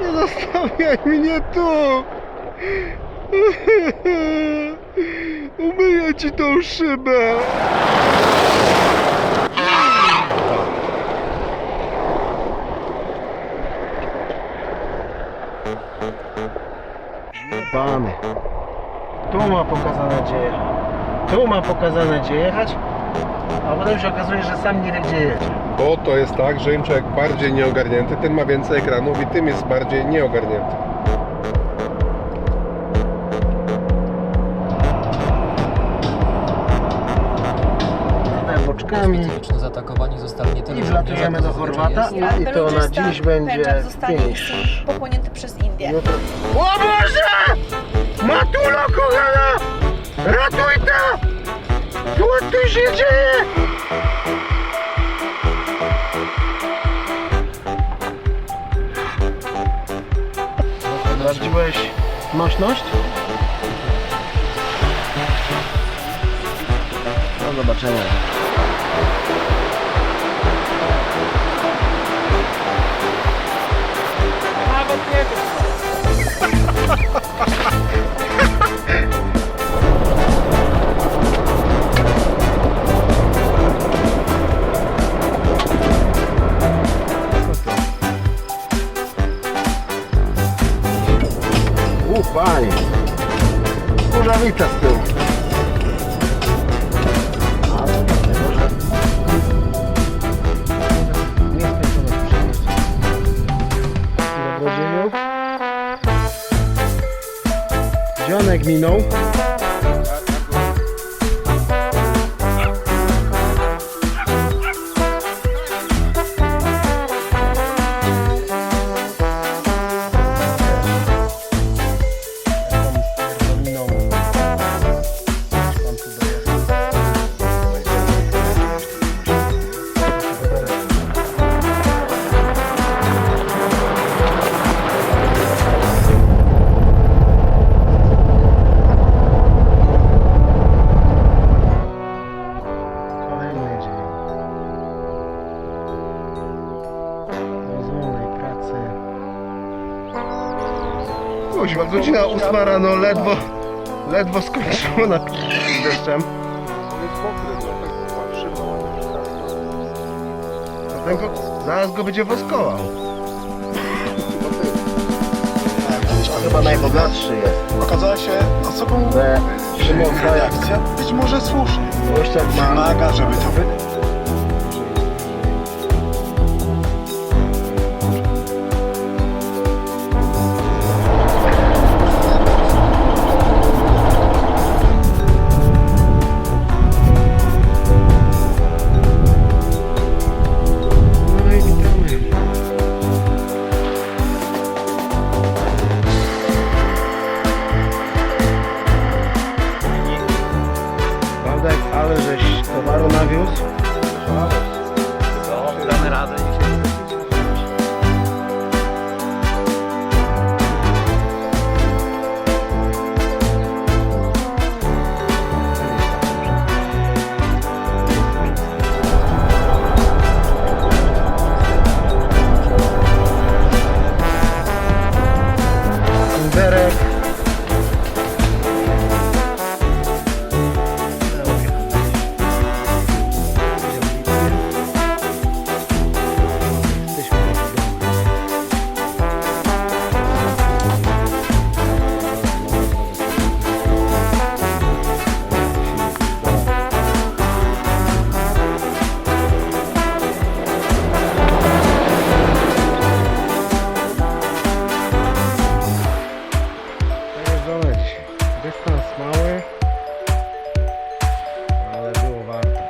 Nie zostawiaj mnie tu! Umyję ci tą szybę! Bany. Tu ma pokazane gdzie jechać. Tu ma pokazane gdzie jechać, a potem się okazuje, że sam nie wie gdzie jedzie. Bo to jest tak, że im człowiek bardziej nieogarnięty, ten ma więcej ekranów i tym jest bardziej nieogarnięty. Tutaj boczkami. Specyficznie zaatakowani zostali nie I wlatujemy do Chorwata. jest- I to na dziś będzie pęczak zostanie finish. pochłonięty przez Indię. Jutro... O Boże! Matulo kochana! Ratuj to! Co tu się dzieje? Sprawdziłeś nośność? Do zobaczenia. Kurzawica z tyłu. Minął. Minął. Kuźwa, godzina ósma rano, ledwo, ledwo skończyło na deszczem. Zatem go, zaraz go będzie woskował. To chyba najbogatszy jest. Okazała się osobą Że reakcja być może słusznie. Wymaga, żeby to wy... better. Dzisiaj. Dystans mały, ale było warto.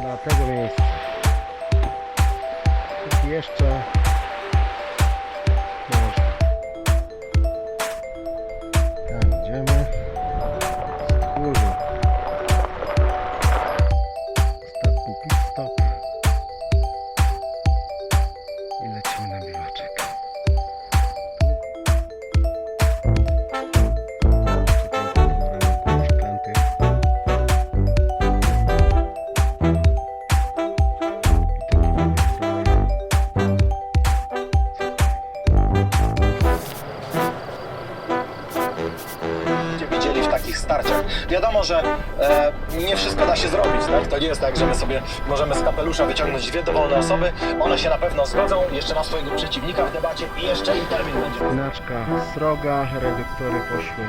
Dla tego miejsca. Jeszcze wiadomo, że e, nie wszystko da się zrobić, tak? To nie jest tak, że my sobie możemy z kapelusza wyciągnąć dwie dowolne osoby, one się na pewno zgodzą, jeszcze ma swojego przeciwnika w debacie i jeszcze im termin będzie. Inaczka sroga, reduktory poszły.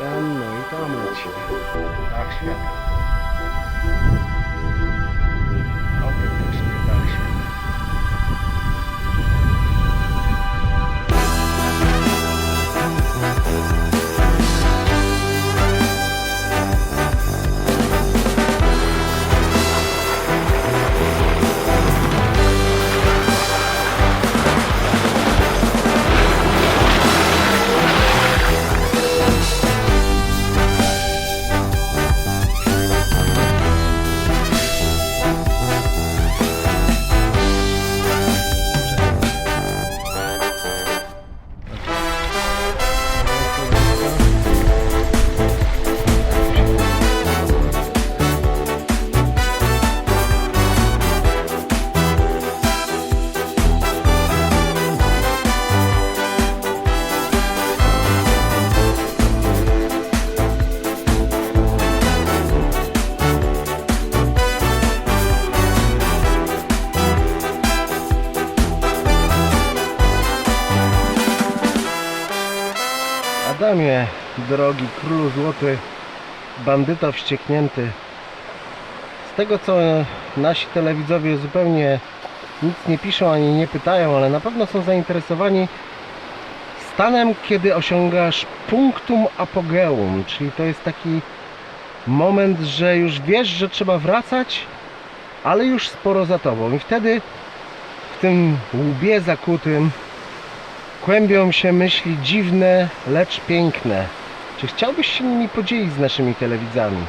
Tam, no i tam leci. Tak świetnie. Drogi królu złoty, bandyto wścieknięty. Z tego co nasi telewidzowie zupełnie nic nie piszą ani nie pytają, ale na pewno są zainteresowani stanem, kiedy osiągasz punktum apogeum, czyli to jest taki moment, że już wiesz, że trzeba wracać, ale już sporo za tobą. I wtedy w tym łbie zakutym kłębią się myśli dziwne, lecz piękne. Czy chciałbyś się nimi podzielić z naszymi telewidzami?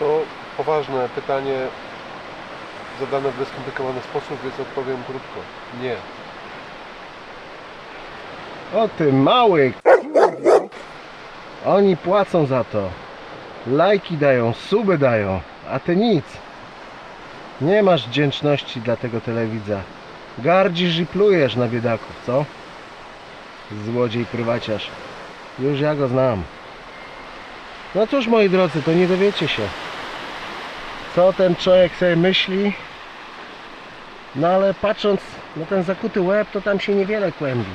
To poważne pytanie zadane w nieskomplikowany sposób, więc odpowiem krótko. Nie. O ty mały! Oni płacą za to. Lajki dają, suby dają, a ty nic. Nie masz wdzięczności dla tego telewidza. Gardzisz i plujesz na biedaków, co? Złodziej prywaciarz. Już ja go znam. No cóż moi drodzy, to nie dowiecie się. Co ten człowiek sobie myśli. No ale patrząc na ten zakuty łeb, to tam się niewiele kłębi.